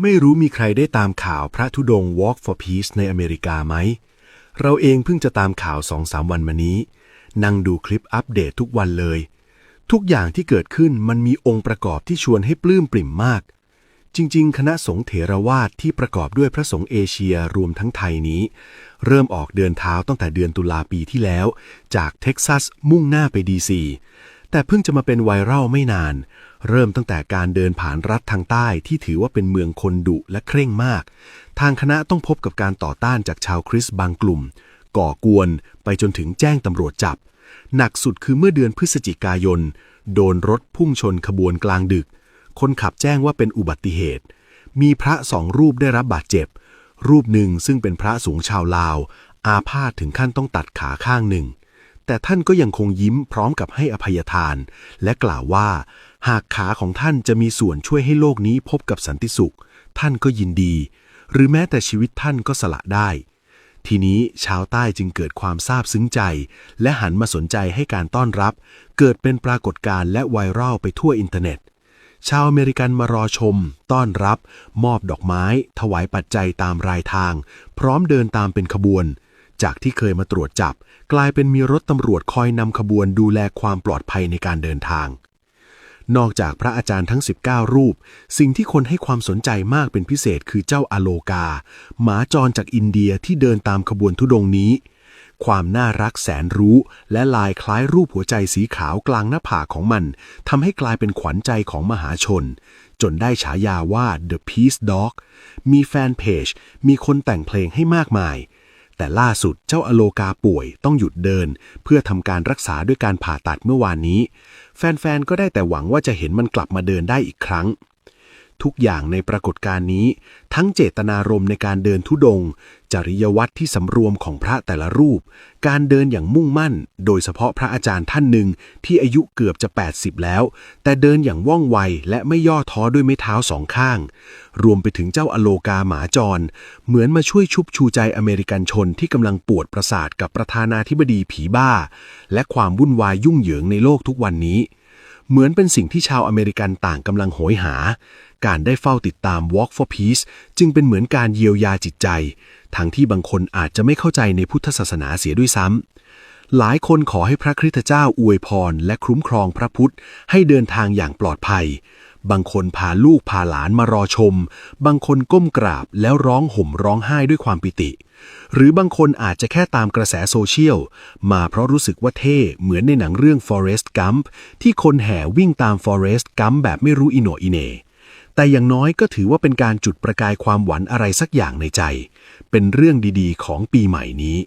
ไม่รู้มีใครได้ตามข่าวพระธุดงค์ Walk for Peace ในอเมริกาไหม เราเองเพิ่งจะตามข่าวสองสามวันมานี้ นั่งดูคลิปอัปเดตทุกวันเลย ทุกอย่างที่เกิดขึ้นมันมีองค์ประกอบที่ชวนให้ปลื้มปริ่มมาก จริง ๆ คณะสงฆ์เถรวาทที่ประกอบด้วยพระสงฆ์เอเชียรวมทั้งไทยนี้ เริ่มออกเดินเท้าตั้งแต่เดือนตุลาปีที่แล้ว จากเท็กซัสมุ่งหน้าไปดีซี แต่เพิ่งจะมาเป็นไวรัลไม่นาน เริ่มตั้งแต่การเดินผ่านรัฐทางใต้ที่ถือว่าเป็นเมืองคนดุและเคร่งมาก ทางคณะต้องพบกับการต่อต้านจากชาวคริสต์บางกลุ่ม ก่อกวนไปจนถึงแจ้งตำรวจจับ หนักสุดคือเมื่อเดือนพฤศจิกายน โดนรถพุ่งชนขบวนกลางดึก คนขับแจ้งว่าเป็นอุบัติเหตุ มีพระสองรูปได้รับบาดเจ็บ รูปหนึ่งซึ่งเป็นพระสูงชาวลาว อาพาธถึงขั้นต้องตัดขาข้างหนึ่ง แต่ท่านก็ยังคงยิ้มพร้อมกับให้อภัยทาน และกล่าวว่า หากขาของท่านจะมีส่วนช่วยให้โลกนี้พบกับสันติสุข ท่านก็ยินดี หรือแม้แต่ชีวิตท่านก็สละได้ ทีนี้ชาวใต้จึงเกิดความซาบซึ้งใจ และหันมาสนใจให้การต้อนรับ เกิดเป็นปรากฏการณ์และไวรัลไปทั่วอินเทอร์เน็ตชาวอเมริกันมารอชม ต้อนรับ มอบดอกไม้ ถวายปัจจัยตามรายทาง พร้อมเดินตามเป็นขบวน จากที่เคยมาตรวจจับ กลายเป็นมีรถตำรวจคอยนำขบวนดูแลความปลอดภัยในการเดินทาง นอกจากพระอาจารย์ทั้ง 19 รูป สิ่งที่คนให้ความสนใจมากเป็นพิเศษคือเจ้าอโลกา หมาจรจากอินเดียที่เดินตามขบวนทุดงนี้ ความน่ารักแสนรู้ และลายคล้ายรูปหัวใจสีขาวกลางหน้าผากของมันทำให้กลายเป็นขวัญใจของมหาชนจนได้ฉายาว่า The Peace Dog มีแฟนเพจ มีคนแต่งเพลงให้มากมาย แต่ล่าสุดเจ้าอโลกาป่วยต้องหยุดเดิน เพื่อทำการรักษาด้วยการผ่าตัดเมื่อวานนี้ แฟนๆ ก็ได้แต่หวังว่าจะเห็นมันกลับมาเดินได้อีกครั้ง ทุกอย่างในปรากฏการณ์นี้ ทั้งเจตนารมณ์ในการเดินทุดงค์จริยวัตรที่สำรวมของพระแต่ละรูป การเดินอย่างมุ่งมั่น โดยเฉพาะพระอาจารย์ท่านหนึ่งที่อายุเกือบจะ 80 แล้ว แต่เดินอย่างว่องไวและไม่ย่อท้อด้วยไม้เท้าสองข้าง รวมไปถึงเจ้าอโลกาหมาจร เหมือนมาช่วยชุบชูใจอเมริกันชนที่กำลังปวดประสาทกับประธานาธิบดีผีบ้า และความวุ่นวายยุ่งเหยิงในโลกทุกวันนี้ เหมือนเป็นสิ่งที่ชาวอเมริกันต่างกำลังโหยหา การได้เฝ้าติดตาม Walk for Peace จึงเป็นเหมือนการเยียวยาจิตใจ ทั้งที่บางคนอาจจะไม่เข้าใจในพุทธศาสนาเสียด้วยซ้ำ หลายคนขอให้พระคริสตเจ้าอวยพรและคุ้มครองพระพุทธให้เดินทางอย่างปลอดภัย บางคนพาลูกพาหลานมารอชม บางคนก้มกราบแล้วร้องห่มร้องไห้ด้วยความปิติ หรือบางคนอาจจะแค่ตามกระแสโซเชียล มาเพราะรู้สึกว่าเท่เหมือนในหนังเรื่อง Forest Gump ที่คนแห่วิ่งตาม Forest Gump แบบไม่รู้อิโนอิเนแต่อย่างน้อยก็ถือว่าเป็นการจุดประกายความหวังอะไรสักอย่างในใจ เป็นเรื่องดีๆ ของปีใหม่นี้